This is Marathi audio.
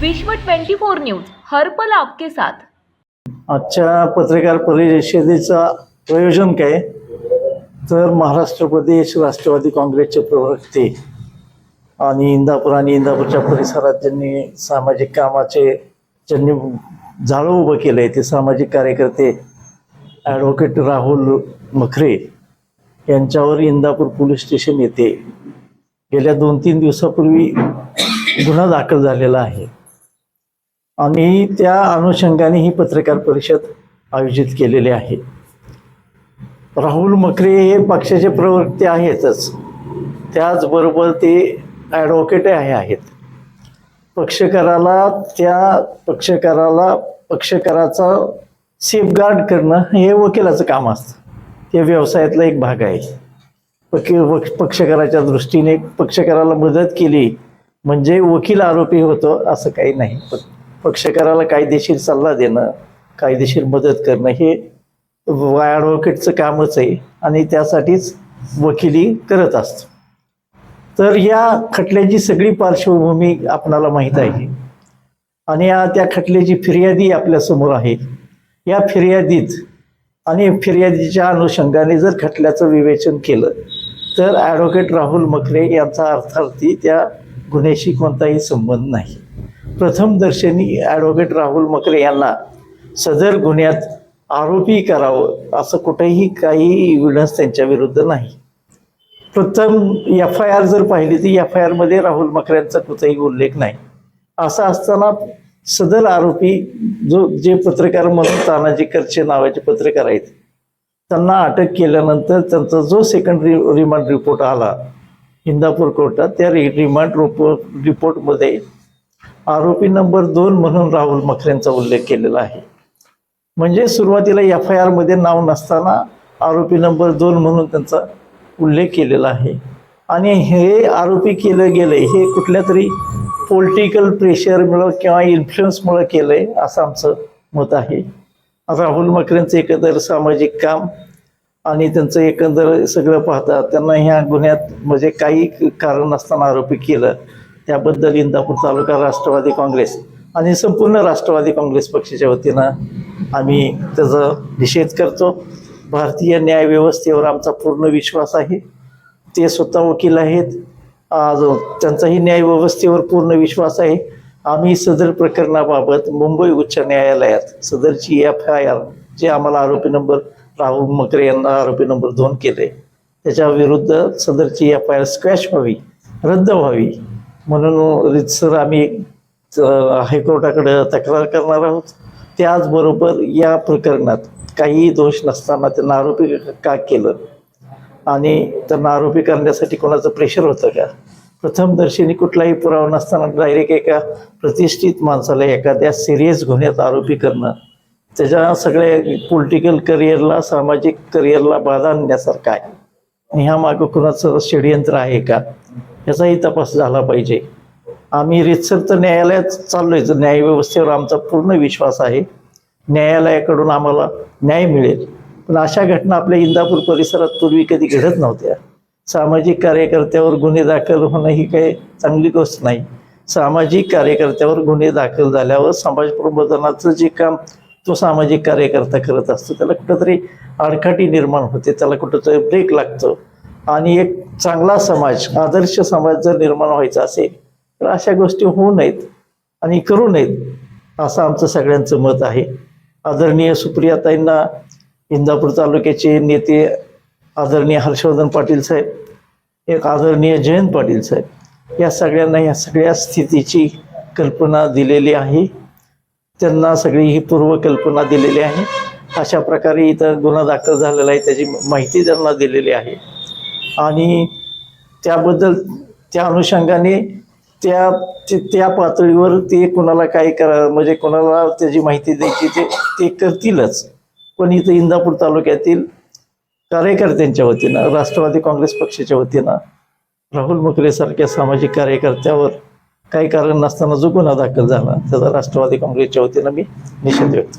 विश्व 24 न्यूज हरपल आपके साथ. आजच्या पत्रकार परिषदेचा प्रयोजन काय? तर महाराष्ट्र प्रदेश राष्ट्रवादी काँग्रेसचे प्रवक्ते आणि इंदापूर आणि इंदापूरच्या परिसरात ज्यांनी सामाजिक कामाचे ज्यांनी जाळं उभं केलं आहे ते सामाजिक कार्यकर्ते ॲडव्होकेट राहुल मखरे यांच्यावर इंदापूर पोलीस स्टेशन येथे गेल्या दोन तीन दिवसापूर्वी गुन्हा दाखल झालेला आहे. आणि त्या अनुषंगाने ही पत्रकार परिषद आयोजित केलेली आहे. राहुल मकरे हे पक्षाचे प्रवक्ते आहेतच. त्याचबरोबर ते ॲडव्होकेटही आहे आहेत. पक्षकाराला त्या पक्षकाराला पक्षकाराचा सेफगार्ड करणं हे वकिलाचं काम असतं. ते व्यवसायातला एक भाग आहे. पक्ष पक्षकाराच्या दृष्टीने पक्षकाराला मदत केली म्हणजे वकील आरोपी होतो असं काही नाही. प- पक्षकाराला कायदेशीर सल्ला देणं कायदेशीर मदत करणं हे ॲडव्होकेटचं कामच आहे आणि त्यासाठीच वकिली करत असतो. तर या खटल्याची सगळी पार्श्वभूमी आपणाला माहीत आहे. आणि या त्या खटल्याची फिर्यादी आपल्यासमोर आहे. या फिर्यादीत आणि फिर्यादीच्या अनुषंगाने जर खटल्याचं विवेचन केलं तर ॲडव्होकेट राहुल मखरे यांचा अर्थार्थी त्या गुन्ह्याशी कोणताही संबंध नाही. प्रथमदर्शनी ॲडव्होकेट राहुल मकरे यांना सदर गुन्ह्यात आरोपी करावं असं कुठेही काही इव्हिडन्स त्यांच्या विरुद्ध नाही. प्रथम एफ आय आर जर पाहिली तर एफ आय आरमध्ये राहुल मकऱ्यांचा कुठेही उल्लेख नाही. असं असताना सदर आरोपी जो जे पत्रकार म्हणून तानाजी करचे नावाचे पत्रकार आहेत त्यांना अटक केल्यानंतर त्यांचा जो सेकंड रि रिमांड रिपोर्ट आला इंदापूर कोर्टात त्या रि रिमांड रिपोर्ट रिपोर्टमध्ये आरोपी नंबर दोन म्हणून राहुल मखरेंचा उल्लेख केलेला आहे. म्हणजे सुरुवातीला एफ आय आरमध्ये नाव नसताना आरोपी नंबर दोन म्हणून त्यांचा उल्लेख केलेला आहे. आणि हे आरोपी केलं गेलं हे कुठल्या तरी पॉलिटिकल प्रेशरमुळं किंवा इन्फ्लुअन्समुळं केलं आहे असं आमचं मत आहे. राहुल मकरेंचं एकंदर सामाजिक काम आणि त्यांचं एकंदर सगळं पाहता त्यांना ह्या गुन्ह्यात म्हणजे काही कारण नसताना आरोपी केलं. त्याबद्दल इंदापूर तालुका राष्ट्रवादी काँग्रेस आणि संपूर्ण राष्ट्रवादी काँग्रेस पक्षाच्या वतीनं आम्ही त्याचा निषेध करतो. भारतीय न्यायव्यवस्थेवर आमचा पूर्ण विश्वास आहे. ते स्वतः वकील आहेत. आज त्यांचाही न्यायव्यवस्थेवर पूर्ण विश्वास आहे. आम्ही सदर प्रकरणाबाबत मुंबई उच्च न्यायालयात सदरची एफ आय आर जे आम्हाला आरोपी नंबर राहुल मकरे यांना आरोपी नंबर दोन केले त्याच्या विरुद्ध सदरची एफ आय आर स्क्वॅश व्हावी रद्द व्हावी म्हणून रितसर आम्ही हायकोर्टाकडे तक्रार करणार आहोत. त्याचबरोबर या प्रकरणात काहीही दोष नसताना त्यांना आरोपी का केलं? आणि त्यांना आरोपी करण्यासाठी कोणाचं प्रेशर होतं का? प्रथमदर्शनी कुठलाही पुरावा नसताना डायरेक्ट एका प्रतिष्ठित माणसाला एखाद्या सिरियस गुन्ह्यात आरोपी करणं त्याच्या सगळ्या पॉलिटिकल करिअरला सामाजिक करिअरला बाधा आणण्यासारखं आहे. आणि ह्या मागं कुणाचं षडयंत्र आहे का? याचाही तपास झाला पाहिजे. आम्ही रितसर तर न्यायालयात चाललो आहे तर न्यायव्यवस्थेवर आमचा पूर्ण विश्वास आहे न्यायालयाकडून आम्हाला न्याय मिळेल. पण अशा घटना आपल्या इंदापूर परिसरात पूर्वी कधी घडत नव्हत्या. सामाजिक कार्यकर्त्यावर गुन्हे दाखल होणं ही काही चांगली गोष्ट नाही. सामाजिक कार्यकर्त्यावर गुन्हे दाखल झाल्यावर समाज प्रबोधनाचं जे काम तो सामाजिक कार्यकर्ता करत असतो त्याला कुठंतरी आडकाठी निर्माण होते. त्याला कुठंतरी ब्रेक लागतो. आणि एक चांगला समाज आदर्श समाज जर निर्माण व्हायचा असेल तर अशा गोष्टी होऊ नयेत आणि करू नयेत असं आमचं सगळ्यांचं मत आहे. आदरणीय सुप्रियाताईंना इंदापूर तालुक्याचे नेते आदरणीय हर्षवर्धन पाटील साहेब एक आदरणीय जयंत पाटील साहेब या सगळ्यांना या सगळ्या स्थितीची कल्पना दिलेली आहे. त्यांना सगळी ही पूर्वकल्पना दिलेली आहे. अशा प्रकारे इथं गुन्हा दाखल झालेला आहे त्याची माहिती त्यांना दिलेली आहे. आणि त्याबद्दल त्या अनुषंगाने त्या ते- त्या पातळीवर ते कोणाला काय करा म्हणजे कोणाला त्याची माहिती द्यायची ते ते करतीलच. पण इथं इंदापूर तालुक्यातील कार्यकर्त्यांच्या वतीनं राष्ट्रवादी काँग्रेस पक्षाच्या वतीनं राहुल मुकरेसारख्या सामाजिक कार्यकर्त्यावर काही कारण नसताना जो गुन्हा दाखल झाला. त्याचा राष्ट्रवादी काँग्रेसच्या वतीनं मी निषेध व्यक्त